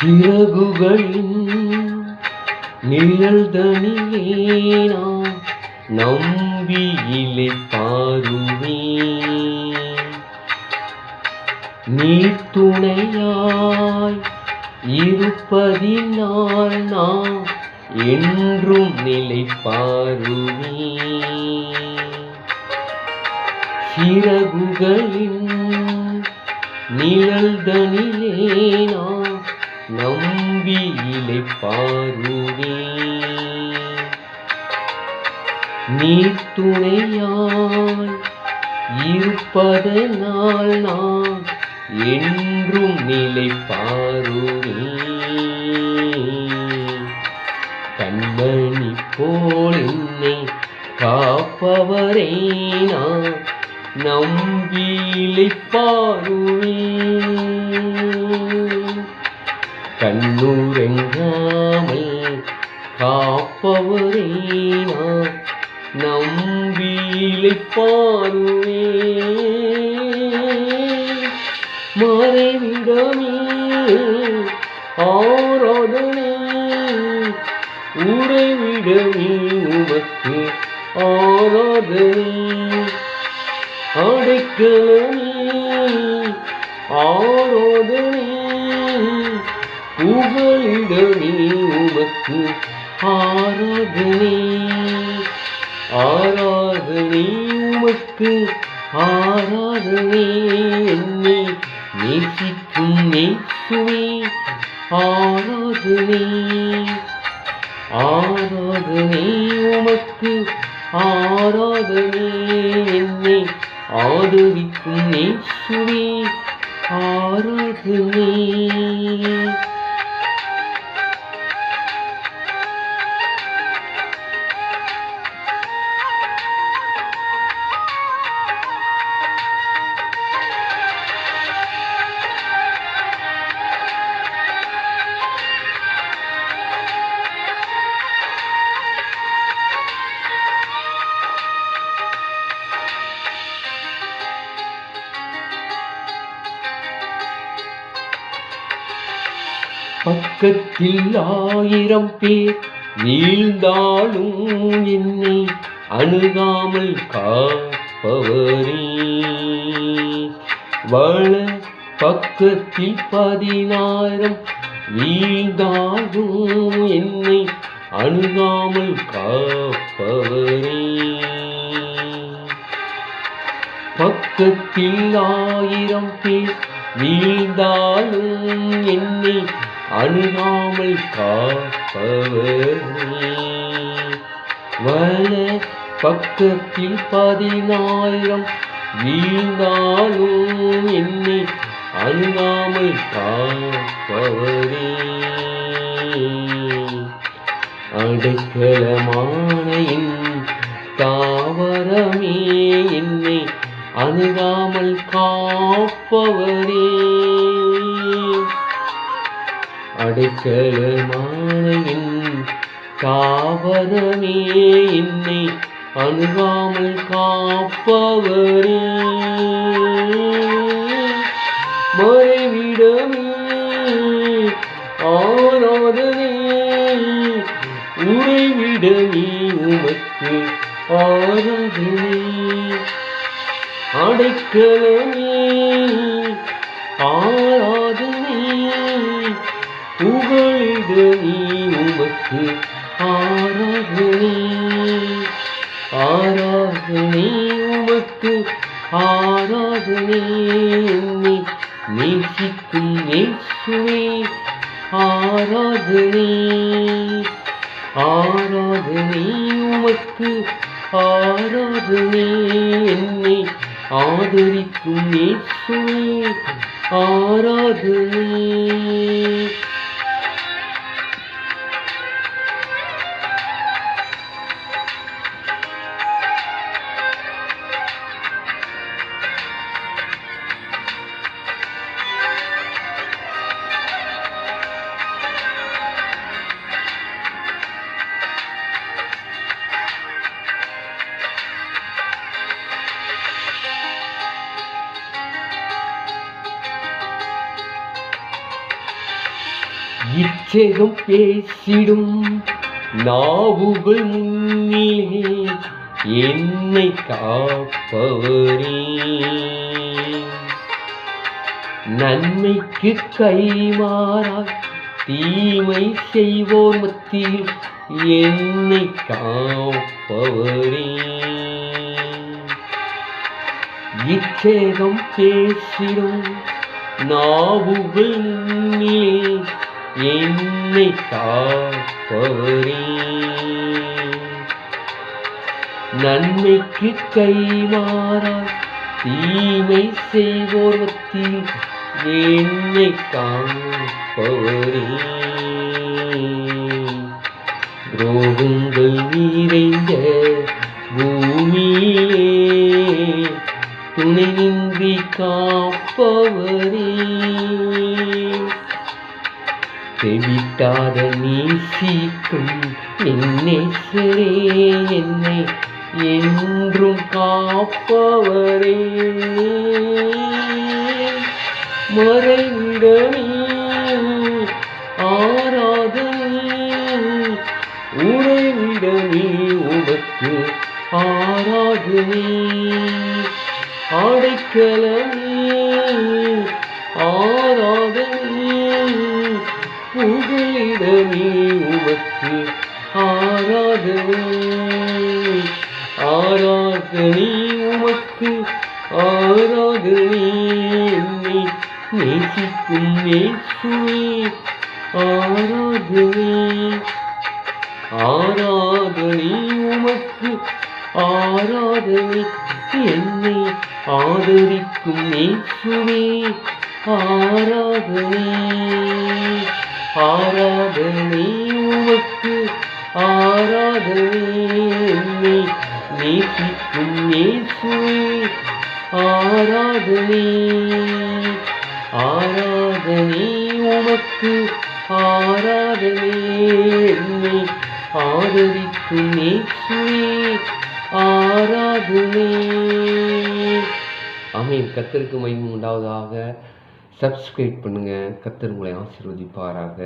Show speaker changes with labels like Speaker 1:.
Speaker 1: சிறகுகளின் நிழல் தனியேனா நம்பியிலே பாருமே நீர் துணையாய் இருப்பதினால் நாம் என்றும் நிலை பாருமே சிறகுகளின் நிழல் தனியேனா நம்பி இளைப்பாருவே. நீர் துணையாய் இருப்பதனால் நான் என்றும் நிலை பாருவே கண்மணி போல் என்னை காப்பவரே நான் நம்பிலை கண்ணூரெங்காமல் காப்பவரை நான் நம்பிலை பாருவே மறைவிடமே ஆராதனை உறைவிடமே உமக்கு ஆராதனை. புகழிடமே உமக்கு ஆராதனை. ஆராதனை உமக்கு ஆராதனை. என்னை நேசிக்கும் நேசுவே ஆராதனை. ஆராதனை உமக்கு ஆராதனை. என்னை ஆதரிக்கும் நேசுவே பக்கத்தில் ஆயிரம் பேர் வீழ்ந்தாலும் என்னை அணுகாமல் காப்பவரே. வள பக்கத்தில் பதினாயிரம் வீழ்ந்தாலும் என்னை அணுகாமல் காப்பவரே. பக்கத்தில் ஆயிரம் பேர் வீழ்ந்தாலும் என்னை அணுகாமல் காப்பவர் வல பக்கத்தில் பதினாயிரம் வீழ்ந்தாலும் என்னை அணுகாமல் காப்பவரே அடைக்கலமான என் தாவரமே என்னை அணுகாமல் காப்பவரே. அடைக்கலமான தாவரமே என்னை அணுகாமல் காப்பவரே. மறைவிடமே ஆராதனை உறைவிடமே உமக்கு ஆராதனை. அடைக்கலமே ஆ புகழிடமே உமக்கு ஆராதனை. ஆராதனை உமக்கு ஆராதனை என்னை நேசிக்கும் நேசுவே ஆராதனை ஆராதனை உமக்கு ஆராதனை என்னை ஆதரிக்கும் நேசுவே ஆராதனை. இச்சகம் பேசிடும் நாவுகள் முன்னிலே என்னை காப்பவரே. நன்மைக்கு கைமாறாய் தீமை செய்வோர் மத்தியில் என்னை காப்பவரே. இச்சேகம் பேசிடும் நாவுகள் முன்னிலே என்னை காப்பவரே. நன்மைக்கு கைமாறாய் தீமை செய்வோர் மத்தியில் என்னை காப்பவரே. துரோகங்கள் நிறைந்த பூமியிலே துணையின்றி காப்பவரே. தெவிட்டாத நீசிக்கும் நின்னேசரே என்னை என்றும் காப்பவரே. மறைந்த நீ புகலிடமே உமக்கு ஆராதனை ஆராதனை உமக்கு ஆராதனை என்னை நேசிக்கும் நேசுவே ஆராதனை ஆராதனை உமக்கு ஆராதனை என்னை ஆதரிக்கும் நேசுவே ஆராதனை உமக்கு ஆராதனை நேசிக்கும் நேசுவே ஆராதனை ஆராதனை உமக்கு ஆராதனை ஆதரிக்கும் நேசுவே ஆராதனை. ஆமீன். கத்திற்கு மகிமை உண்டாவதாக. சப்ஸ்கிரைப் பண்ணுங்கள் கத்தர் உங்களை ஆசீர்வதிப்பாராக.